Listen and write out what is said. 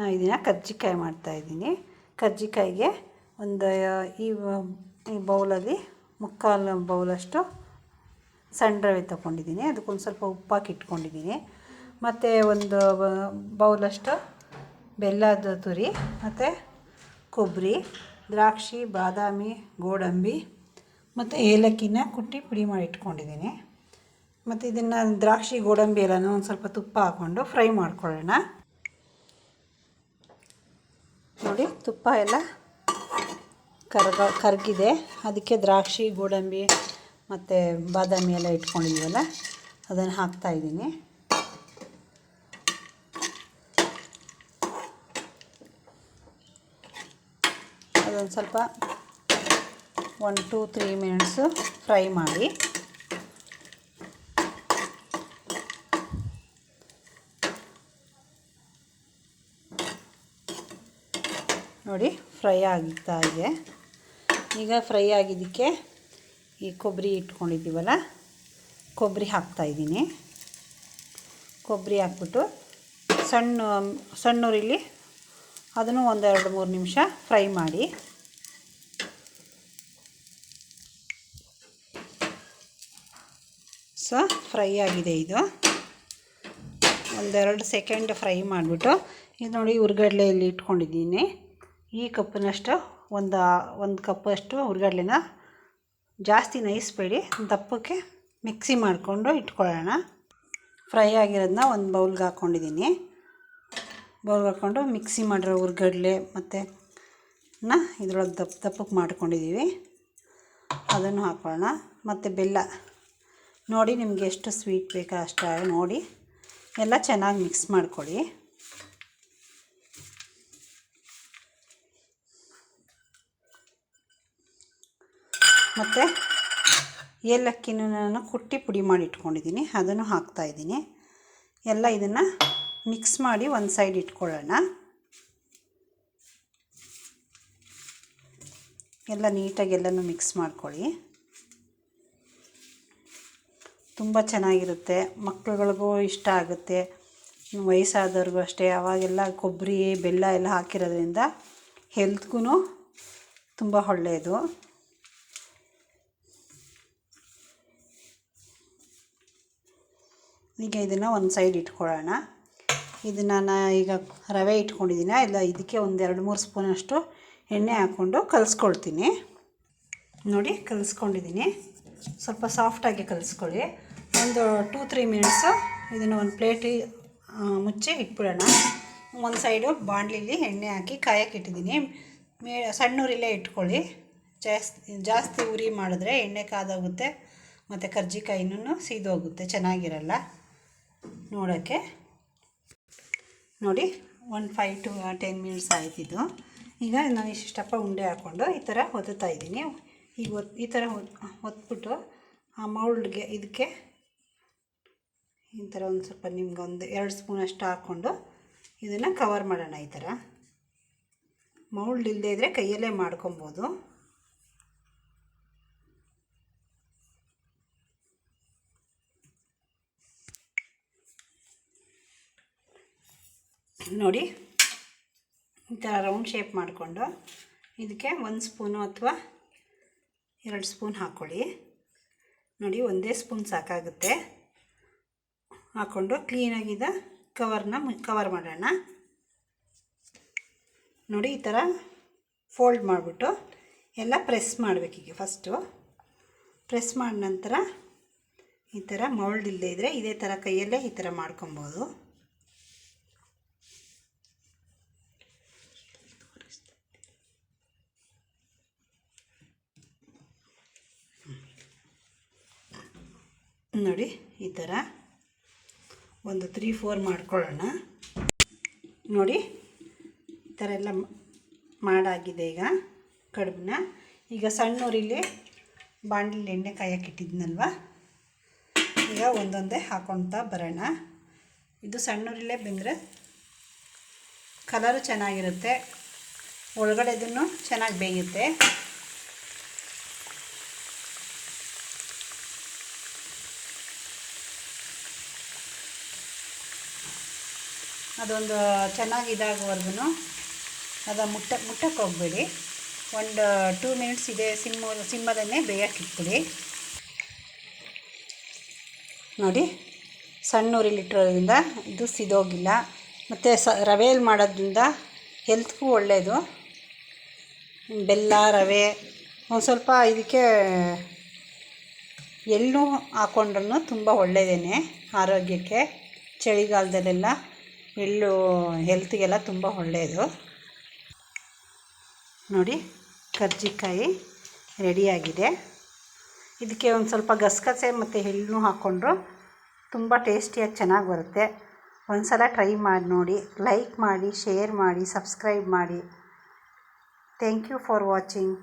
ನಾನು ಇದನ್ನು ಕರ್ಜಿಕಾಯಿ ಮಾಡ್ತಾಯಿದ್ದೀನಿ ಕರ್ಜಿಕಾಯಿಗೆ ಒಂದು ಈ ಈ ಬೌಲಲ್ಲಿ ಮುಕ್ಕಾಲು ಬೌಲಷ್ಟು ಸಣ್ಣ ರವೆ ತೊಗೊಂಡಿದ್ದೀನಿ ಅದಕ್ಕೊಂದು ಸ್ವಲ್ಪ ಉಪ್ಪಾಕಿಟ್ಕೊಂಡಿದ್ದೀನಿ ಮತ್ತು ಒಂದು ಬೌಲಷ್ಟು ಬೆಲ್ಲದ ತುರಿ, ಮತ್ತು ಕೊಬ್ಬರಿ ದ್ರಾಕ್ಷಿ, ಬಾದಾಮಿ, ಗೋಡಂಬಿ, ಮತ್ತು ಏಲಕ್ಕಿನ ಕುಟ್ಟಿ ಪುಡಿ ಮಾಡಿ ಇಟ್ಕೊಂಡಿದ್ದೀನಿ ಮತ್ತು ಇದನ್ನು ದ್ರಾಕ್ಷಿ, ಗೋಡಂಬಿ ಎಲ್ಲನೂ ಒಂದು ಸ್ವಲ್ಪ ತುಪ್ಪ ಹಾಕ್ಕೊಂಡು ಫ್ರೈ ಮಾಡ್ಕೊಳ್ಳೋಣ. ನೋಡಿ, ತುಪ್ಪ ಎಲ್ಲ ಕರ್ಗ, ಕರಗಿದೆ. ಅದಕ್ಕೆ ದ್ರಾಕ್ಷಿ, ಗೋಡಂಬಿ ಮತ್ತು ಬಾದಾಮಿ ಎಲ್ಲ ಇಟ್ಕೊಂಡಿದ್ದೀವಲ್ಲ ಅದನ್ನು ಹಾಕ್ತಾಯಿದ್ದೀನಿ ಅದೊಂದು ಸ್ವಲ್ಪ one two three minutes fry ಮಾಡಿ. ನೋಡಿ, ಫ್ರೈ ಆಗ್ತಾ ಇದೆ. ಈಗ ಫ್ರೈ ಆಗಿದ್ದಕ್ಕೆ ಈ ಕೊಬ್ಬರಿ ಇಟ್ಕೊಂಡಿದ್ದೀವಲ್ಲ, ಕೊಬ್ಬರಿ ಹಾಕ್ತಾಯಿದ್ದೀನಿ ಕೊಬ್ಬರಿ ಹಾಕ್ಬಿಟ್ಟು ಸಣ್ಣ ಸಣ್ಣೂರಿಲಿ ಅದನ್ನು ಒಂದೆರಡು ಮೂರು ನಿಮಿಷ ಫ್ರೈ ಮಾಡಿ. ಸೊ, ಫ್ರೈ ಆಗಿದೆ ಇದು. ಒಂದೆರಡು ಸೆಕೆಂಡ್ ಫ್ರೈ ಮಾಡಿಬಿಟ್ಟು, ಇದು ನೋಡಿ, ಉರ್ಗಡ್ಲೆಯಲ್ಲಿ ಇಟ್ಕೊಂಡಿದ್ದೀನಿ. ಈ ಕಪ್ಪಿನಷ್ಟು ಒಂದು ಒಂದು ಕಪ್ಪಷ್ಟು ಹುರ್ಗಡ್ಲೆನ ಜಾಸ್ತಿ ನೈಸ್ಬೇಡಿ. ದಪ್ಪಕ್ಕೆ ಮಿಕ್ಸಿ ಮಾಡಿಕೊಂಡು ಇಟ್ಕೊಳ್ಳೋಣ. ಫ್ರೈ ಆಗಿರೋದನ್ನ ಒಂದು ಬೌಲ್ಗೆ ಹಾಕ್ಕೊಂಡಿದ್ದೀನಿ ಬೌಲ್ಗೆ ಹಾಕ್ಕೊಂಡು ಮಿಕ್ಸಿ ಮಾಡಿರೋ ಹುರ್ಗಡ್ಲೆ ಮತ್ತು ನ ಇದ್ರೊಳಗೆ ದಪ್ಪ ದಪ್ಪಕ್ಕೆ ಮಾಡ್ಕೊಂಡಿದ್ದೀವಿ ಅದನ್ನು ಹಾಕ್ಕೊಳ್ಳೋಣ ಮತ್ತು ಬೆಲ್ಲ. ನೋಡಿ ನಿಮಗೆ ಎಷ್ಟು ಸ್ವೀಟ್ ಬೇಕಾ ಅಷ್ಟು ನೋಡಿ. ಎಲ್ಲ ಚೆನ್ನಾಗಿ ಮಿಕ್ಸ್ ಮಾಡ್ಕೊಳ್ಳಿ ಮತ್ತು ಏಲಕ್ಕಿನೂ ನಾನು ಕುಟ್ಟಿ ಪುಡಿ ಮಾಡಿ ಇಟ್ಕೊಂಡಿದ್ದೀನಿ, ಅದನ್ನು ಹಾಕ್ತಾಯಿದ್ದೀನಿ ಎಲ್ಲ ಇದನ್ನು ಮಿಕ್ಸ್ ಮಾಡಿ ಒಂದು ಸೈಡ್ ಇಟ್ಕೊಳ್ಳೋಣ. ಎಲ್ಲ ನೀಟಾಗಿ ಎಲ್ಲನೂ ಮಿಕ್ಸ್ ಮಾಡ್ಕೊಳ್ಳಿ. ತುಂಬ ಚೆನ್ನಾಗಿರುತ್ತೆ, ಮಕ್ಳುಗಳಿಗೂ ಇಷ್ಟ ಆಗುತ್ತೆ. ವಯಸ್ಸಾದವ್ರಿಗೂ ಅಷ್ಟೇ, ಅವಾಗೆಲ್ಲ ಕೊಬ್ಬರಿ, ಬೆಲ್ಲ ಎಲ್ಲ ಹಾಕಿರೋದ್ರಿಂದ ಹೆಲ್ತ್ಗೂ ತುಂಬ ಒಳ್ಳೆಯದು. ಈಗ ಇದನ್ನು ಒಂದು ಸೈಡ್ ಇಟ್ಕೊಳ್ಳೋಣ. ಇದನ್ನು ನಾ ಈಗ ರವೆ ಇಟ್ಕೊಂಡಿದ್ದೀನಿ ಇಲ್ಲ, ಇದಕ್ಕೆ ಒಂದು ಎರಡು ಮೂರು ಸ್ಪೂನಷ್ಟು ಎಣ್ಣೆ ಹಾಕ್ಕೊಂಡು ಕಲಿಸ್ಕೊಳ್ತೀನಿ. ನೋಡಿ ಕಲಿಸ್ಕೊಂಡಿದ್ದೀನಿ ಸ್ವಲ್ಪ ಸಾಫ್ಟಾಗಿ ಕಲಿಸ್ಕೊಳ್ಳಿ. ಒಂದು ಟೂ ತ್ರೀ ಮಿನಿಟ್ಸು ಇದನ್ನು ಒಂದು ಪ್ಲೇಟಿ ಮುಚ್ಚಿ ಇಟ್ಬಿಡೋಣ. ಒಂದು ಸೈಡು ಬಾಣಲಿಲಿ ಎಣ್ಣೆ ಹಾಕಿ ಕಾಯಕ್ಕೆ ಇಟ್ಟಿದ್ದೀನಿ ಮೇ, ಸಣ್ಣೂರಿಲ್ಲೇ ಇಟ್ಕೊಳ್ಳಿ. ಜಾಸ್ತಿ ಜಾಸ್ತಿ ಉರಿ ಮಾಡಿದ್ರೆ ಎಣ್ಣೆ ಕಾದೋಗುತ್ತೆ, ಮತ್ತು ಕರ್ಜಿಕಾಯಿನೂ ಸೀದೋಗುತ್ತೆ, ಚೆನ್ನಾಗಿರಲ್ಲ. ನೋಡೋಕ್ಕೆ. ನೋಡಿ one five two ten minutes ಆಯ್ತಿದ್ದು. ಈಗ ನಾನು ಇಷ್ಟಪ್ಪ ಉಂಡೆ ಹಾಕ್ಕೊಂಡು ಈ ಥರ ಒತ್ತುತ್ತಾ ಇದ್ದೀನಿ. ಈಗ ಒತ್, ಈ ಥರ ಒತ್ಬಿಟ್ಟು ಆ ಮೌಲ್ಡ್ಗೆ ಇದಕ್ಕೆ ಈ ಥರ ಒಂದು ಸ್ವಲ್ಪ ನಿಮ್ಗೆ ಒಂದು ಎರಡು ಸ್ಪೂನಷ್ಟು ಹಾಕ್ಕೊಂಡು ಇದನ್ನು ಕವರ್ ಮಾಡೋಣ ಈ ಥರ ಮೌಲ್ಡ್ ಇಲ್ಲದೇ ಇದ್ದರೆ ಕೈಯಲ್ಲೇ ಮಾಡ್ಕೊಬೋದು. ನೋಡಿ, ಈ ಥರ ರೌಂಡ್ ಶೇಪ್ ಮಾಡಿಕೊಂಡು ಇದಕ್ಕೆ ಒಂದು ಸ್ಪೂನು ಅಥವಾ ಎರಡು ಸ್ಪೂನ್ ಹಾಕ್ಕೊಳ್ಳಿ ನೋಡಿ, ಒಂದೇ ಸ್ಪೂನ್ ಸಾಕಾಗುತ್ತೆ. ಹಾಕ್ಕೊಂಡು ಕ್ಲೀನಾಗಿದ್ದ ಕವರ್ನ ಕವರ್ ಮಾಡೋಣ. ನೋಡಿ, ಈ ಥರ ಫೋಲ್ಡ್ ಮಾಡಿಬಿಟ್ಟು ಎಲ್ಲ ಪ್ರೆಸ್ ಮಾಡಬೇಕೀಗ ಫಸ್ಟು ಪ್ರೆಸ್ ಮಾಡಿದ ನಂತರ ಈ ಥರ ಮೌಲ್ಡ್ ಇಲ್ಲದೇ ಇದ್ದರೆ ಇದೇ ಥರ ಕೈಯಲ್ಲೇ ಈ ಥರ ಮಾಡ್ಕೊಬೋದು. ನೋಡಿ, ಈ ಥರ ಒಂದು ತ್ರೀ ಫೋರ್ ಮಾಡ್ಕೊಳ್ಳೋಣ. ನೋಡಿ, ಈ ಥರ ಎಲ್ಲ ಮಾಡಾಗಿದೆ ಈಗ ಕಡುಬನ್ನ. ಈಗ ಸಣ್ಣೂರಿಲಿ ಬಾಣಲಿ ಎಣ್ಣೆ ಕಾಯಕ್ಕೆ ಇಟ್ಟಿದ್ನಲ್ವ? ಈಗ ಒಂದೊಂದೇ ಹಾಕೊಳ್ತಾ ಬರೋಣ. ಇದು ಸಣ್ಣೂರಿಲ್ಲೇ ಬೆಂದರೆ ಕಲರು ಚೆನ್ನಾಗಿರುತ್ತೆ. ಒಳಗಡೆದೂ ಚೆನ್ನಾಗಿ ಬೇಯುತ್ತೆ. ಅದೊಂದು ಚೆನ್ನಾಗಿ ಇದಾಗುವರೆಗೂ ಅದು ಮುಟ್ಟ, ಮುಟ್ಟಕ್ಕೆ ಹೋಗಬೇಡಿ. ಒಂದು ಟೂ ಮಿನಿಟ್ಸ್ ಇದೆ ಸಿಮ್ಮ ಸಿಮ್ಮದನ್ನೇ ಬೇಯಕ್ಕೆ ಇಟ್ಬಿಡಿ. ನೋಡಿ, ಸಣ್ಣ ಉರಿಲಿಟ್ಟಿರೋದ್ರಿಂದ ಇದು ಸಿದೋಗಿಲ್ಲ. ಮತ್ತು ಸ, ರವೆಯಲ್ಲಿ ಮಾಡೋದ್ರಿಂದ ಹೆಲ್ತ್ಗೂ ಒಳ್ಳೆಯದು ಬೆಲ್ಲ, ರವೆ, ಒಂದು ಸ್ವಲ್ಪ ಇದಕ್ಕೆ ಎಳ್ಳು ಹಾಕ್ಕೊಂಡ್ರೂ ತುಂಬ ಒಳ್ಳೆಯದೇನೆ ಆರೋಗ್ಯಕ್ಕೆ. ಚಳಿಗಾಲದಲ್ಲೆಲ್ಲ ಎಳ್ಳು ಹೆಲ್ತಿಗೆಲ್ಲ ತುಂಬ ಒಳ್ಳೆಯದು ನೋಡಿ, ಕರ್ಜಿಕಾಯಿ ರೆಡಿಯಾಗಿದೆ ಇದಕ್ಕೆ ಒಂದು ಸ್ವಲ್ಪ ಗಸಗಸೆ ಮತ್ತು ಎಳ್ಳು ಹಾಕ್ಕೊಂಡ್ರು ತುಂಬ ಟೇಸ್ಟಿಯಾಗಿ ಚೆನ್ನಾಗಿ ಬರುತ್ತೆ. ಒಂದು ಸಲ ಟ್ರೈ ಮಾಡಿ ನೋಡಿ ಲೈಕ್ ಮಾಡಿ ಶೇರ್ ಮಾಡಿ ಸಬ್ಸ್ಕ್ರೈಬ್ ಮಾಡಿ. Thank you for watching